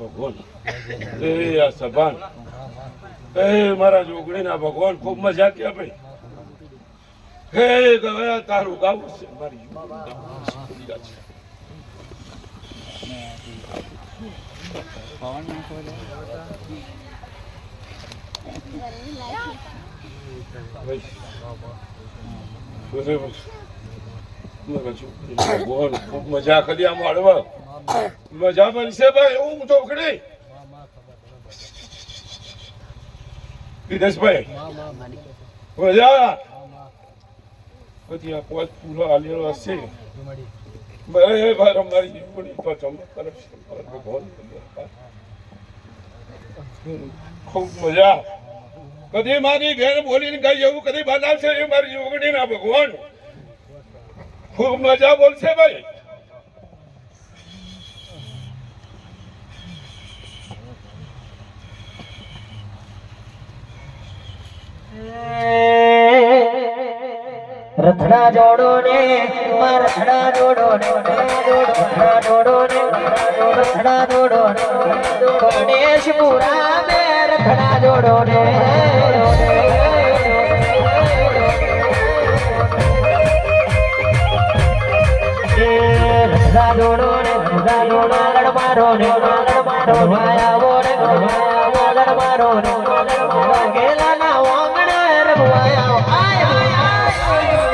ભગવાન એ મારા જોગણીના ભગવાન, ખૂબ મજા કે ભાઈ હે ગયા તારું ગાવું છે મારી. ભગવાન ખૂબ મજા કરી આમ હળવા મજા બનશે ભાઈ એવું ચોકડી દિનેશભાઈ મજા પછી આ પોચ પૂરો આલેલો હશે ભાઈ ભાઈ અમારી જીવણી તો ચમત્કાર ભગવાન ખૂબ મજા કદી મારી ઘેર બોલીને ગઈ એવું કદી બનાવશે મારી જોગણી ના ભગવાન ખૂબ મજા બોલશે ભાઈ. રથડા જોડો ને રથડા જોડો ને રથડા જોડો ને રથડા જોડો ને ગણેશપુરા મે રથડા જોડો ને રથડા જોડો ને રથડા જોડો આગળ મારો ને આગળ મારો આવો ને આગળ મારો ને ગેલા ના વાંગણે રઘવાયા આય આય રથડા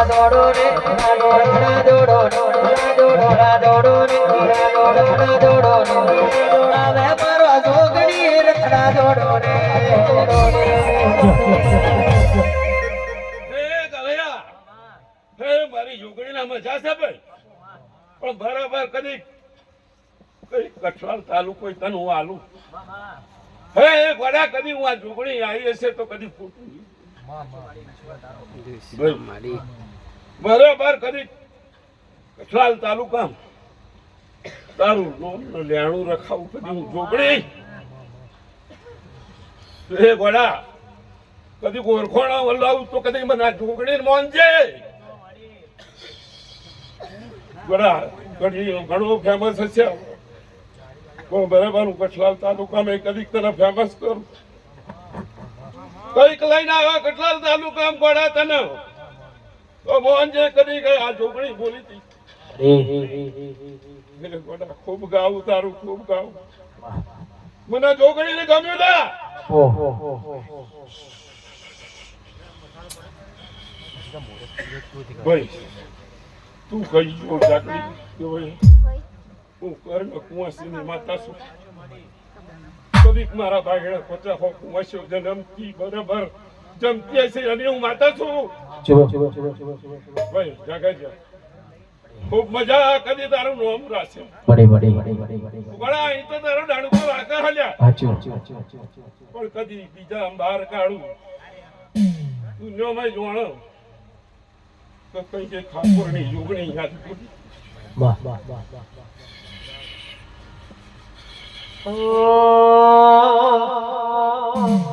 દોડો મારો મારી જોગણીના મજા છે ભાઈ પણ બરાબર કદી કઈ કઠવાલ તાલુકો તન હું આલું હે એ વડા કદી હું આ આવી હશે તો કદી ફૂટું નહીં. બરાબર કદી કઠલાલ તાલુકા તારું લોન લેણું રખાવું કદી હું જોગડી એ ગોડા, કદી ગોરખોણા વલાવું તો કદી મને આ જોગડી છે ગોડા, કદી ઘણું ફેમસ હશે. બરાબર, હું કઠલાલ તાલુકામાં કદી તને ફેમસ કરું. કંઈક લઈને આવ્યા કઠલાલ તાલુકા ગોડા તને. તો મોહનજે કદી ગઈ આ જોગણી બોલી હતી. ખૂબ ગાવું તારું ખૂબ ગાવું. મને જોગણી ને ગમ્યું ના ભાઈ તું કઈ જો જાગડી હું કર ને કર્ણ કુંવાસીની માતા છું. કદીક મારા ભાગેડા પચાસ હો કુંવાસીઓ જન્મથી બરાબર જમતી હશે અને હું માતા છું. ભાઈ જાગા જા. ખૂબ મજા કદી તારું નામ રાશે ઘણા અહીં તો તારો દાણકો રાખા હલ્યા. પણ કદી બીજા બહાર કાઢું. દુનિયામાં જોણો. તો કઈ કે ખાપોરની જોગણી યાદ કરી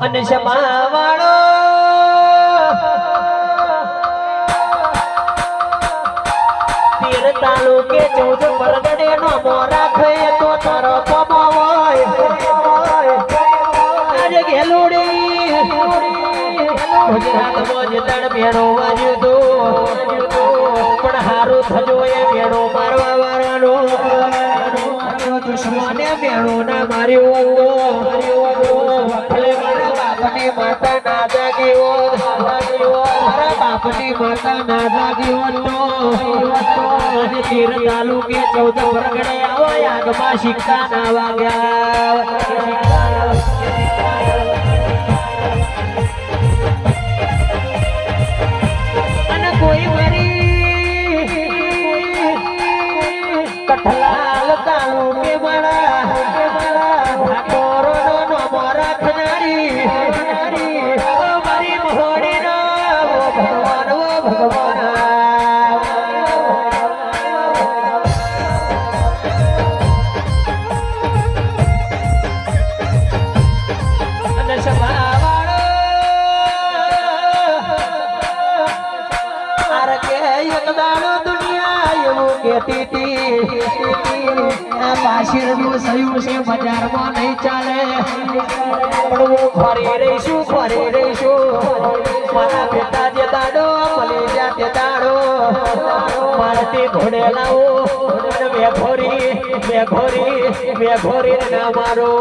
અને શમા વાળો તીર તાલુકે એ મેળો મારવા વાળાનો. દુશ્મને ના માર્યો બાપની માતા ના જાગ્યો મારા બાપની માતા ના જાગ્યો તો અને તીર તાલુકે ચૌદ પરગડે આવો આગમાં એક દાડો દુનિયા એવું કહેતી હતી. આ સયું છે બજારમાં નહીં ચાલે. હું ફરી રહીશું ફરી રહીશું. મારા બેટા જે દાડો મળી જા તે દાડો. મારતી ઘોડે લાવો મેઘોરી મેઘોરી મેઘોરી ના મારો